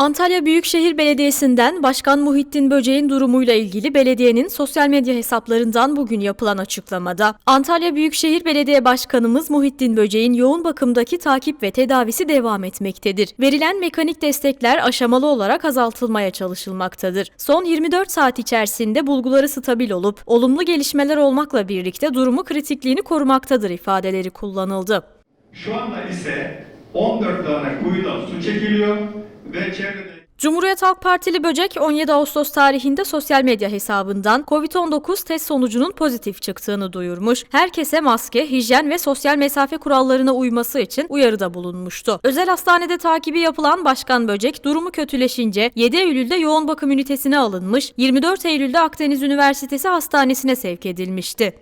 Antalya Büyükşehir Belediyesi'nden Başkan Muhittin Böceğin durumuyla ilgili belediyenin sosyal medya hesaplarından bugün yapılan açıklamada Antalya Büyükşehir Belediye Başkanımız Muhittin Böceğin yoğun bakımdaki takip ve tedavisi devam etmektedir. Verilen mekanik destekler aşamalı olarak azaltılmaya çalışılmaktadır. Son 24 saat içerisinde bulguları stabil olup olumlu gelişmeler olmakla birlikte durumu kritikliğini korumaktadır ifadeleri kullanıldı. Şu anda ise 14 tane kuyudan su çekiliyor ve çevrede Cumhuriyet Halk Partili Böcek 17 Ağustos tarihinde sosyal medya hesabından COVID-19 test sonucunun pozitif çıktığını duyurmuş. Herkese maske, hijyen ve sosyal mesafe kurallarına uyması için uyarıda bulunmuştu. Özel hastanede takibi yapılan Başkan Böcek durumu kötüleşince 7 Eylül'de yoğun bakım ünitesine alınmış, 24 Eylül'de Akdeniz Üniversitesi Hastanesi'ne sevk edilmişti.